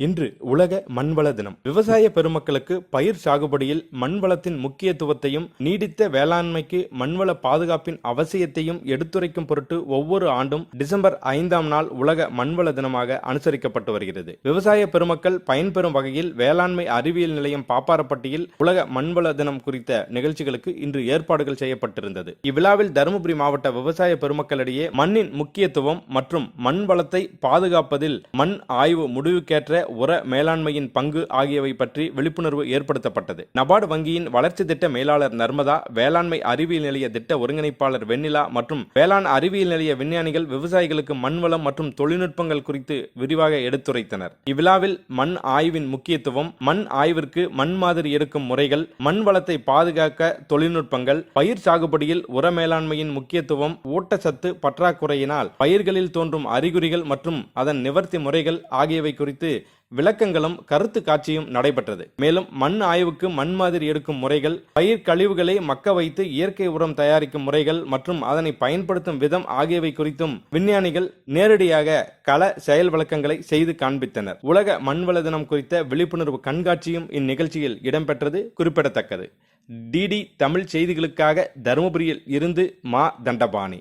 இன்று உலக மண்வள தினம். விவசாய பெருமக்களுக்கு பயிர் சாகுபடியில் மண்வளத்தின் முக்கியத்துவத்தையும் நீடித்த வேளாண்மைக்கு மண்வள பாதுகாப்பின் அவசியத்தையும் எடுத்துரைக்கும் பொருட்டு ஒவ்வொரு ஆண்டும் டிசம்பர் ஐந்தாம் நாள் உலக மண்வள தினமாக அனுசரிக்கப்பட்டு வருகிறது. விவசாய பெருமக்கள் பயன்பெறும் வகையில் வேளாண்மை அறிவியல் நிலையம் பாப்பாரப்பட்டியில் உலக மண்வள தினம் குறித்த நிகழ்ச்சிகளுக்கு இன்று ஏற்பாடுகள் செய்யப்பட்டிருந்தது. இவ்விழாவில் தருமபுரி மாவட்ட விவசாய பெருமக்களிடையே மண்ணின் முக்கியத்துவம் மற்றும் மண் வளத்தை பாதுகாப்பதில் மண் ஆய்வு முடிவுக்கேற்ற உர மேலாண்மையின் பங்கு ஆகியவை பற்றி விழிப்புணர்வு ஏற்படுத்தப்பட்டது. நபார்டு வங்கியின் வளர்ச்சி திட்ட மேலாளர் நர்மதா வேளாண்மை அறிவியல் நிலைய திட்ட ஒருங்கிணைப்பாளர் வெண்ணிலா மற்றும் வேளாண் அறிவியல் நிலைய விஞ்ஞானிகள் விவசாயிகளுக்கு மண்வளம் மற்றும் தொழில்நுட்பங்கள் குறித்து விரிவாக எடுத்துரைத்தனர். இவ்விழாவில் மண் ஆய்வின் முக்கியத்துவம் மண் ஆய்விற்கு மண் மாதிரி எடுக்கும் முறைகள் மண் வளத்தை பாதுகாக்க தொழில்நுட்பங்கள் பயிர் சாகுபடியில் உர மேலாண்மையின் முக்கியத்துவம் ஊட்டச்சத்து பற்றாக்குறையினால் பயிர்களில் தோன்றும் அறிகுறிகள் மற்றும் அதன் நிவர்த்தி முறைகள் ஆகியவை குறித்து விளக்கங்களும் கருத்து காட்சியும் நடைபெற்றது. மேலும் மண் ஆய்வுக்கு மண் மாதிரி எடுக்கும் முறைகள் பயிர் கழிவுகளை மக்க வைத்து இயற்கை உரம் தயாரிக்கும் முறைகள் மற்றும் அதனை பயன்படுத்தும் விதம் ஆகியவை குறித்தும் விஞ்ஞானிகள் நேரடியாக கள செயல் விளக்கங்களை செய்து காண்பித்தனர். உலக மண்வள தினம் குறித்த விழிப்புணர்வு கண்காட்சியும் இந்நிகழ்ச்சியில் இடம்பெற்றது குறிப்பிடத்தக்கது. டிடி தமிழ் செய்திகளுக்காக தருமபுரியில் இருந்து மா தண்டபாணி.